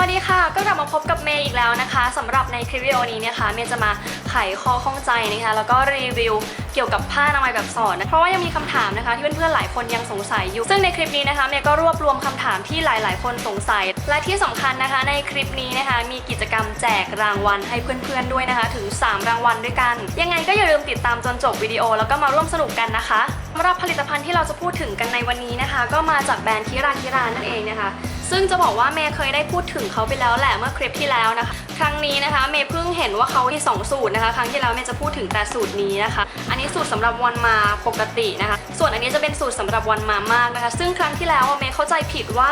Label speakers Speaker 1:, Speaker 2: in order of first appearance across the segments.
Speaker 1: วัสดีค่ะ ก็กลับมาพบกับเมย์อีกแล้วนะคะสำหรับในคลิปวิดีโอนี้นะคะเมย์จะมาไขข้อข้องใจนะคะแล้วก็รีวิวเกี่ยวกับผ้าอนามัยแบบสอนนะเพราะว่ายังมีคำถามนะคะที่เพื่อนๆหลายคนยังสงสัยอยู่ ซึ่งในคลิปนี้นะคะเมย์ก็รวบรวมคำถามที่หลายๆ คนสงสัย และที่สำคัญนะคะ ในคลิปนี้นะคะ มีกิจกรรมแจกรางวัลให้เพื่อนๆด้วยนะคะ ถึง 3 รางวัลด้วยกัน ยังไงก็อย่าลืมติดตามจนจบวิดีโอ แล้วก็มาร่วมสนุกกันนะคะสำหรับผลิตภัณฑ์ที่เราจะพูดถึงกันในวันนี้นะคะ ก็มาจากแบรนด์คิราคิรานั่นเองนะคะ ซึ่งจะบอกว่าเมย์เคยได้พูดถึงเขาไปแล้วแหละเมื่อคลิปที่แล้วนะคะ ครั้งนี้นะคะเมย์เพิ่งเห็นว่าเขามีสองสูตรนะคะ ครั้งที่แล้วเมย์จะพูดถึงแต่สูตรนี้นะคะ อันนี้สูตรสำหรับวันมาปกตินะคะ ส่วนอันนี้จะเป็นสูตรสำหรับวันมามากนะคะ ซึ่งครั้งที่แล้วอะเมย์เข้าใจผิดว่า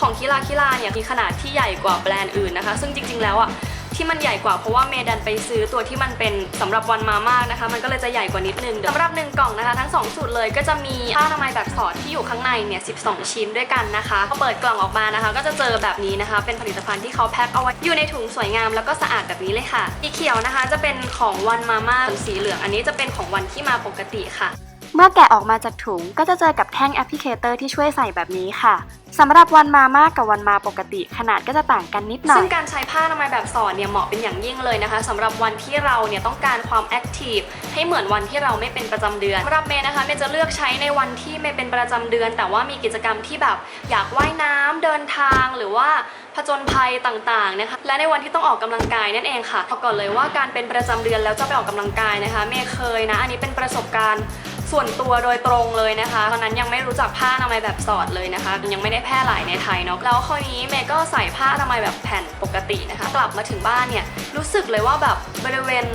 Speaker 1: ของคิราคิราเนี่ยมีขนาดที่ใหญ่กว่าแบรนด์อื่นนะคะ ซึ่งจริงๆแล้วอะ ที่มันใหญ่กว่าเพราะว่าเมย์ดันไปซื้อตัวที่มันเป็นสำหรับวันมามากนะคะ มันก็เลยจะใหญ่กว่านิดนึงสำหรับหนึ่งกล่องนะคะ ทั้งสองสูตรเลยก็จะมีผ้าอนามัยแบบสอดที่อยู่ข้างในเนี่ย12 ชิ้นด้วยกันนะคะพอเปิดกล่องออกมานะคะ ก็จะเจอแบบนี้นะคะ เป็นผลิตภัณฑ์ที่เขาแพ็คเอาไว้อยู่ในถุงสวยงามแล้วก็สะอาดแบบนี้เลยค่ะสีเขียวนะคะ จะเป็นของวันมาม่าส่วนสีเหลืองอันนี้จะเป็นของวันที่มาปกติค่ะ
Speaker 2: เมื่อแกะออกมาจากถุงก็จะเจอกับแท่งแอปพลิเคเตอร์ที่ช่วยใส่แบบนี้ค่ะสำหรับวันมามากกับวันมาปกติ ขนาดก็จะต่างกันนิดหน่อ
Speaker 1: ซึ่งการใช้ผ้าอนามัยแบบสอดเนี่ยเหมาะเป็นอย่างยิ่งเลยนะคะสำหรับวันที่เราเนี่ยต้องการความแอคทีฟให้เหมือนวันที่เราไม่เป็นประจำเดือนสำหรับเมย์นะคะเมย์จะเลือกใช้ในวันที่ไม่เป็นประจำเดือน แต่ว่ามีกิจกรรมที่แบบอยากว่ายน้ำเดินทางหรือว่าผจญภัยต่างๆนะคะและในวันที่ต้องออกกำลังกายนั่นเองค่ะบอกก่อนเลยว่าการเป็นประจำเดือนแล้วจะไปออกกำลังกายนะคะ เมย์เคยนะ อันนี้เป็นประสบการณ์ ส่วนตัวโดยตรงเลยนะคะ ตอนนั้นยังไม่รู้จักผ้าอนามัยแบบสอดเลยนะคะ ยังไม่ได้แพร่หลายในไทยเนาะแล้วคราวนี้เมย์ก็ใส่ผ้าอนามัยแบบแผ่นปกตินะคะ กลับมาถึงบ้านเนี่ยรู้สึกเลยว่าแบบบริเวณ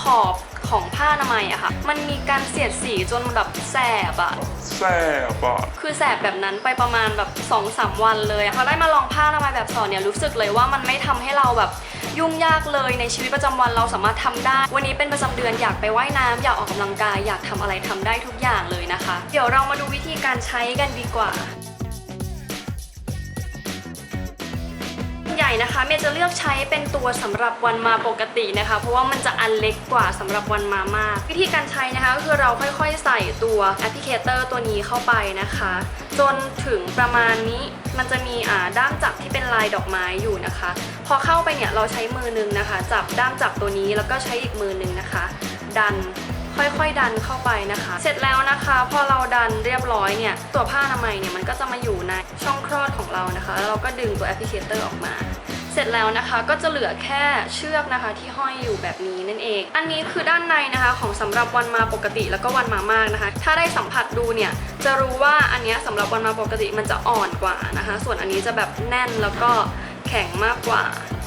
Speaker 1: ขอบของผ้าอนามัยอะค่ะ มันมีการเสียดสีจนแบบแสบอะ
Speaker 3: แสบอะ
Speaker 1: คือแสบแบบนั้นไปประมาณแบบ2อสวันเลยอะพอได้มาลองผ้าอนามัยแบบสอนเนี่ยรู้สึกเลยว่ามันไม่ทำให้เราแบบ ยุ่งยากเลยในชีวิตประจำวันเราสามารถทำได้ วันนี้เป็นประจำเดือนอยากไปว่ายน้ำอยากออกกำลังกายอยากทำอะไรทำได้ทุกอย่างเลยนะคะ เดี๋ยวเรามาดูวิธีการใช้กันดีกว่า ญ่นะคะเมย์จะเลือกใช้เป็นตัวสำหรับวันมาปกตินะคะ เพราะว่ามันจะอันเล็กกว่าสำหรับวันมามาก วิธีการใช้นะคะก็คือเราค่อยๆ ใส่ตัวแอปพลิเคเตอร์ตัวนี้เข้าไปนะคะ จนถึงประมาณนี้มันจะมีอ่าด้ามจับที่เป็นลายดอกไม้อยู่นะคะ พอเข้าไปเนี่ยเราใช้มือนึงนะคะ จับด้ามจับตัวนี้แล้วก็ใช้อีกมือนึงนะคะ ดันค่อยๆ ดันเข้าไปนะคะ เสร็จแล้วนะคะ พอเราดันเรียบร้อยเนี่ย ตัวผ้าอนามัยเนี่ยมันก็จะมาอยู่ในช่องคลอดของเรานะคะ แล้วเราก็ดึงตัวแอปพลิเคเตอร์ออกมา สร็จแล้วนะคะ ก็จะเหลือแค่เชือกนะคะที่ห้อยอยู่แบบนี้นั่นเอง อันนี้คือด้านในนะคะของสำหรับวันมาปกติแล้วก็วันมามากนะคะ ถ้าได้สัมผัสดูเนี่ยจะรู้ว่าอันนี้ยสำหรับวันมาปกติมันจะอ่อนกว่านะคะ ส่วนอันนี้จะแบบแน่นแล้วก็แข็งมากกว่า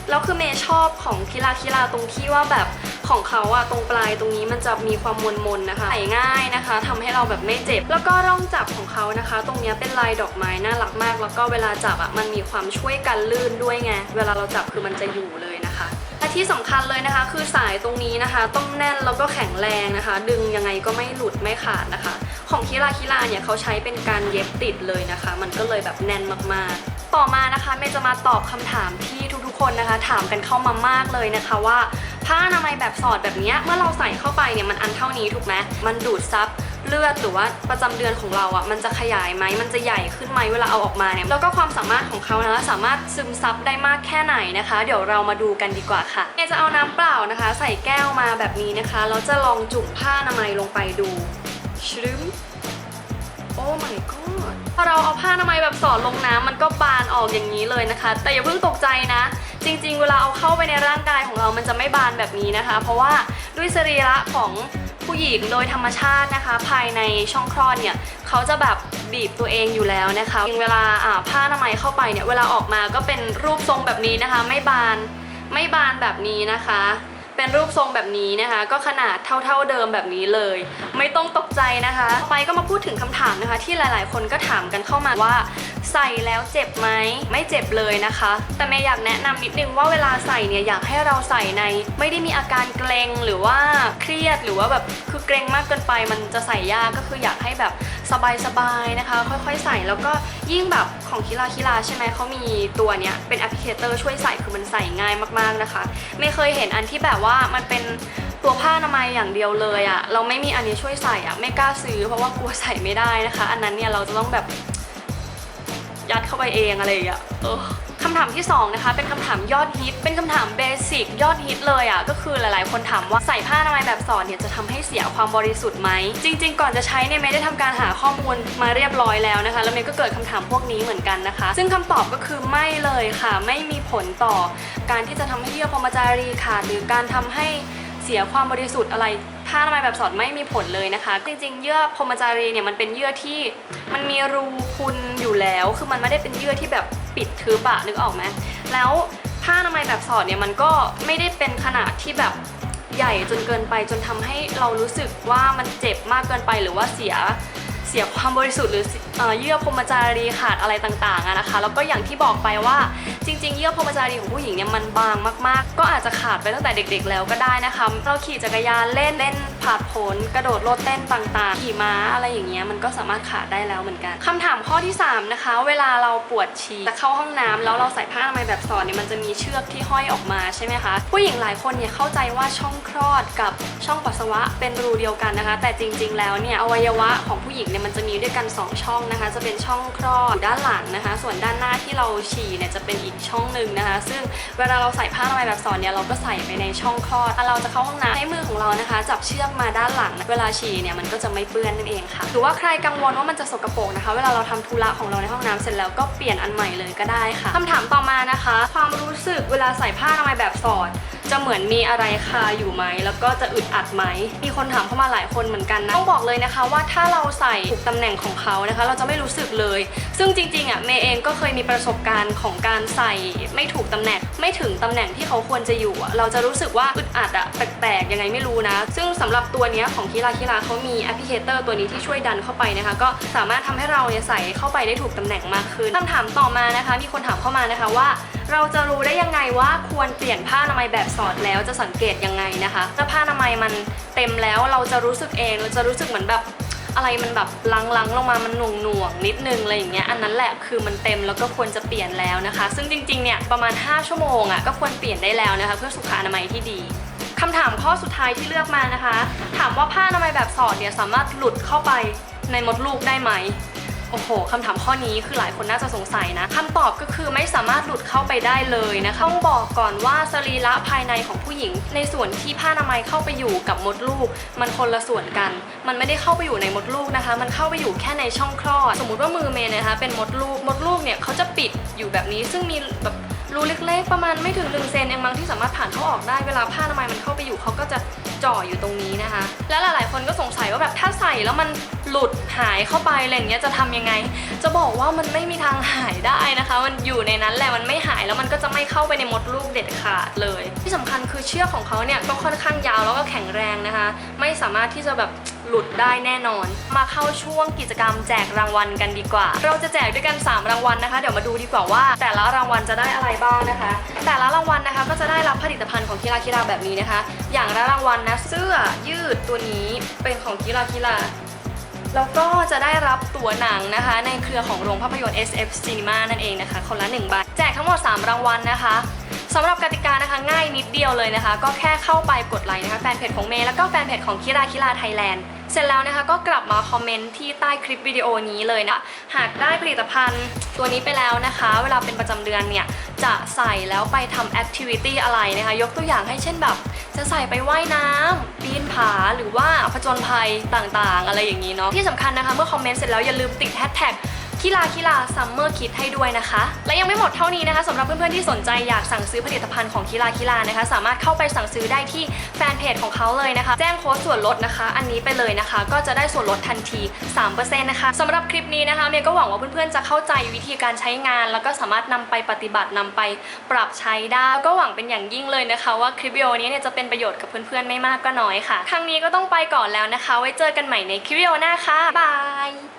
Speaker 1: แล้วคือเมย์ชอบของคิราคิราตรงที่ว่าแบบ ของเขาอะตรงปลายตรงนี้มันจะมีความมนมนๆนะคะใส่ง่ายนะคะทำให้เราแบบไม่เจ็บ แล้วก็ร่องจับของเขานะคะ ตรงเนี้ยเป็นลายดอกไม้น่ารักมาก แล้วก็เวลาจับอะมันมีความช่วยกันลื่นด้วยไงเวลาเราจับคือมันจะอยู่เลยนะคะและที่สำคัญเลยนะคะคือสายตรงนี้นะคะต้องแน่นแล้วก็แข็งแรงนะคะ ดึงยังไงก็ไม่หลุดไม่ขาดนะคะ ของคิราคิราเนี่ยเขาใช้เป็นการเย็บติดเลยนะคะ มันก็เลยแบบแน่นมากๆ ต่อมานะคะเมย์จะมาตอบคำถามที่ทุกๆคนนะคะ ถามกันเข้ามามากเลยนะคะว่า ผ้าอนามัยแบบสอดแบบนี้เมื่อเราใส่เข้าไปเนี่ยมันอันเท่านี้ถูกไหมมันดูดซับเลือดหรือว่าประจำเดือนของเราอะ่ะมันจะขยายไหมมันจะใหญ่ขึ้นไหมเวลาเอาออกมาเนี่ยแล้วก็ความสามารถของเขานะสามารถซึมซับได้มากแค่ไหนนะคะ เดี๋ยวเรามาดูกันดีกว่าค่ะเมย์จะเอาน้ำเปล่านะคะ ใส่แก้วมาแบบนี้นะคะแล้วจะลองจุ่มผ้าอนามัยลงไปดูชรึมโอ้ my god พอเราเอาผ้าอนามัยแบบสอดลงน้ำมันก็บานออกอย่างนี้เลยนะคะ แต่อย่าเพิ่งตกใจนะ จริง ๆ เวลาเอาเข้าไปในร่างกายของเรามันจะไม่บานแบบนี้นะคะ เพราะว่าด้วยสรีระของผู้หญิงโดยธรรมชาตินะคะ ภายในช่องคลอดเนี่ยเขาจะแบบบีบตัวเองอยู่แล้วนะคะเวลาอ่าผ้าอนามัยเข้าไปเนี่ยเวลาออกมาก็เป็นรูปทรงแบบนี้นะคะ ไม่บานไม่บานแบบนี้นะคะ เป็นรูปทรงแบบนี้นะคะ ก็ขนาดเท่า ๆเดิมแบบนี้เลย ไม่ต้องตกใจนะคะต่อไปก็มาพูดถึงคำถามนะคะ ที่หลายๆ คนก็ถามกันเข้ามาว่า ใส่แล้วเจ็บไหมไม่เจ็บเลยนะคะ แต่เมย์อยากแนะนำนิดนึงว่าเวลาใส่เนี่ยอยากให้เราใส่ใน ไม่ได้มีอาการเกรงหรือว่าเครียดหรือว่าแบบคือเกรงมากเกินไป มันจะใส่ยากก็คืออยากให้แบบสบายๆนะคะ ค่อยๆ ใส่แล้วก็ ยิ่งแบบของคิราคิราใช่ไหมเขามีตัวเนี้ยเป็นแอปพลิเคเตอร์ช่วยใส่คือมันใส่ง่ายมากๆนะคะ ไม่เคยเห็นอันที่แบบว่ามันเป็นตัวผ้าอนามัยอย่างเดียวเลยอะเราไม่มีอันนี้ช่วยใส่อะไม่กล้าซื้อเพราะว่ากลัวใส่ไม่ได้นะคะ อันนั้นเนี่ยเราจะต้องแบบยัดเข้าไปเองอะไรอย่างเงี้ยเออ คำถามที่สองนะคะเป็นคำถามยอดฮิต เป็นคำถามเบสิกยอดฮิตเลยอะ่ะก็คือหลายๆ คนถามว่าใส่ผ้าอนามัยแบบสอดเนี่ยจะทำให้เสียความบริสุทธิ์ไหมจริง ๆ ก่อนจะใช้เนี่ยเมย์ได้ทำการหาข้อมูลมาเรียบร้อยแล้วนะคะ แล้วเมย์ก็เกิดคำถามพวกนี้เหมือนกันนะคะ ซึ่งคำตอบก็คือไม่เลยค่ะ ไม่มีผลต่อ การที่จะทำให้เยื่อพรมจารีขาดหรือการทำให้เสียความบริสุทธิ์อะไรผ้าอนามัยแบบสอดไม่มีผลเลยนะคะ จริงๆ เยื่อพรมจารีเนี่ยมันเป็นเยื่อที่มันมีรูพุนอยู่แล้ว คือมันไม่ได้เป็นเยื่อที่แบบ ปิดทึบอะนึกออกไหมแล้วผ้าอนามัยแบบสอดเนี่ยมันก็ไม่ได้เป็นขนาดที่แบบใหญ่จนเกินไปจนทำให้เรารู้สึกว่ามันเจ็บมากเกินไปหรือว่าเสียเสียความบริสุทธิ์หรือเยื่อพรมจารีขาดอะไรต่างๆนะคะแล้วก็อย่างที่บอกไปว่าจริง ๆ เยื่อพรหมจารีของผู้หญิงเนี่ยมันบางมาก ๆ ก็อาจจะขาดไปตั้งแต่เด็ก ๆ แล้วก็ได้นะคะเราขี่จักรยานเล่นเล่นผาดผนกระโดดโลดเต้นต่างๆขี่ม้าอะไรอย่างเงี้ยมันก็สามารถขาดได้แล้วเหมือนกันคำถามข้อที่ 3 นะคะ เวลาเราปวดฉี่จะเข้าห้องน้ำแล้วเราใส่ผ้าอนามัยแบบสอดเนี่ยมันจะมีเชือกที่ห้อยออกมาใช่ไหมคะผู้หญิงหลายคนเนี่ยเข้าใจว่าช่องคลอดกับช่องปัสสาวะเป็นรูเดียวกันนะคะ แต่จริง ๆ แล้วเนี่ยอวัยวะของผู้หญิงเนี่ยมันจะมีด้วยกัน 2 ช่องนะคะ จะเป็นช่องคลอดด้านหลังนะคะ ส่วนด้านหน้าที่เราฉี่เนี่ยจะเป็นอีกช่องหนึ่งนะคะ ซึ่งเวลาเราใส่ผ้าอนามัยแบบสอดเนี่ยเราก็ใส่ไปในช่องคลอดถ้าเราจะเข้าห้องน้ำใช้มือของเรานะคะ จับเชือกมาด้านหลัง เวลาฉี่เนี่ยมันก็จะไม่เปื้อนนั่นเองค่ะ หรือว่าใครกังวลว่ามันจะสกปรกนะคะ เวลาเราทำธุระของเราในห้องน้ำเสร็จแล้วก็เปลี่ยนอันใหม่เลยก็ได้ค่ะคำถามต่อมานะคะ ความรู้สึกเวลาใส่ผ้าอนามัยแบบสอด จะเหมือนมีอะไรคาอยู่ไหมแล้วก็จะอึดอัดไหมมีคนถามเข้ามาหลายคนเหมือนกันนะต้องบอกเลยนะคะว่าถ้าเราใส่ถูกตำแหน่งของเขานะคะ เราจะไม่รู้สึกเลย ซึ่งจริงๆอะเมย์เองก็เคยมีประสบการณ์ของการใส่ไม่ถูกตำแหน่ง ไม่ถึงตำแหน่งที่เขาควรจะอยู่อะเราจะรู้สึกว่าอึดอัดอะแปลกๆยังไงไม่รู้นะ ซึ่งสำหรับตัวนี้ของคิราคิราเขามีแอปพลิเคเตอร์ตัวนี้ที่ช่วยดันเข้าไปนะคะ ก็สามารถทำให้เราเนี่ยใส่เข้าไปได้ถูกตำแหน่งมากขึ้นคำถามต่อมานะคะ มีคนถามเข้ามานะคะว่า เราจะรู้ได้ยังไงว่าควรเปลี่ยนผ้าอนามัยแบบสอดแล้วจะสังเกตยังไงนะคะถ้าผ้าอนามัยมันเต็มแล้วเราจะรู้สึกเองเราจะรู้สึกเหมือนแบบ อะไรมันแบบลังๆลงมามันหน่วงหน่วงนิดนึงอะไรอย่างเงี้ยอันนั้นแหละคือมันเต็มแล้วก็ควรจะเปลี่ยนแล้วนะคะ ซึ่งจริงๆเนี่ยประมาณ 5 ชั่วโมงอะก็ควรเปลี่ยนได้แล้วนะคะ เพื่อสุขอนามัยที่ดีคำถามข้อสุดท้ายที่เลือกมานะคะ ถามว่าผ้าอนามัยแบบสอดเนี่ยสามารถหลุดเข้าไปในมดลูกได้ไหม โอ้โหคำถามข้อนี้คือหลายคนน่าจะสงสัยนะคำตอบก็คือไม่สามารถหลุดเข้าไปได้เลยนะคะต้องบอกก่อนว่าสรีระภายในของผู้หญิง ในส่วนที่ผ้าอนามัยเข้าไปอยู่กับมดลูก มันคนละส่วนกัน มันไม่ได้เข้าไปอยู่ในมดลูกนะคะ มันเข้าไปอยู่แค่ในช่องคลอด สมมุติว่ามือเมย์นะคะ เป็นมดลูกมดลูกเนี่ยเขาจะปิดอยู่แบบนี้ซึ่งมีแบบรูเล็กๆ ประมาณไม่ถึง1เซนเองมั้งที่สามารถผ่านเข้าออกได้เวลาผ้าอนามัยมันเข้าไปอยู่เขาก็จะจ่ออยู่ตรงนี้นะคะ และหลายๆ คนก็สงสัยว่าแบบถ้าใส่แล้วมัน หลุดหายเข้าไปอะไรอย่างเงี้ยจะทำยังไง จะบอกว่ามันไม่มีทางหายได้นะคะ มันอยู่ในนั้นแหละมันไม่หายแล้วมันก็จะไม่เข้าไปในมดลูกเด็ดขาดเลย ที่สำคัญคือเชือกของเขาเนี่ยก็ค่อนข้างยาวแล้วก็แข็งแรงนะคะ ไม่สามารถที่จะแบบหลุดได้แน่นอน มาเข้าช่วงกิจกรรมแจกรางวัลกันดีกว่า เราจะแจกด้วยกัน 3 รางวัลนะคะ เดี๋ยวมาดูดีกว่าว่า แต่ละรางวัลจะได้อะไรบ้างนะคะ แต่ละรางวัลนะคะก็จะได้รับผลิตภัณฑ์ของคิราคิราแบบนี้นะคะ อย่างละรางวัลนะเสื้อยืดตัวนี้เป็นของคิราคิรา แล้วก็จะได้รับตั๋วหนังนะคะ ในเครือของโรงภาพยนตร์ SF Cinema นั่นเองนะคะ คนละ1ใบแจกทั้งหมด 3 รางวัลนะคะสำหรับกติกานะคะง่ายนิดเดียวเลยนะคะ ก็แค่เข้าไปกดไลค์นะคะแฟนเพจของเมย์แล้วก็แฟนเพจของคิราคิราไทยแลนด์เสร็จแล้วนะคะก็กลับมาคอมเมนต์ที่ใต้คลิปวิดีโอนี้เลยนะหากได้ผลิตภัณฑ์ตัวนี้ไปแล้วนะคะ เวลาเป็นประจำเดือนเนี่ย จะใส่แล้วไปทำแอคทิวิตี้อะไรนะคะ ยกตัวอย่างให้เช่นแบบ จะใส่ไปว่ายน้ำปีนผาหรือว่าผจญภัยต่างๆ อะไรอย่างนี้เนาะที่สำคัญนะคะ เมื่อคอมเมนต์เสร็จแล้วอย่าลืมติดแฮชแท็ก คิลาคิลาซัมเมอร์คิดให้ด้วยนะคะ และยังไม่หมดเท่านี้นะคะสำหรับเพื่อนๆที่สนใจอยากสั่งซื้อผลิตภัณฑ์ของคิลาคิลานะคะ สามารถเข้าไปสั่งซื้อได้ที่แฟนเพจของเขาเลยนะคะ แจ้งโค้ดส่วนลดนะคะ อันนี้ไปเลยนะคะ ก็จะได้ส่วนลดทันที3%นะคะสำหรับคลิปนี้นะคะเมย์ก็หวังว่าเพื่อนๆจะเข้าใจวิธีการใช้งาน แล้วก็สามารถนำไปปฏิบัตินำไปปรับใช้ได้ก็หวังเป็นอย่างยิ่งเลยนะคะ ว่าคลิปวิดีโอนี้เนี่ยจะเป็นประโยชน์กับเพื่อนๆไม่มากก็น้อยค่ะ ครั้งนี้ก็ต้องไปก่อนแล้วนะคะ ไว้เจอกันใหม่ในคลิปวิดีโอหน้าค่ะบาย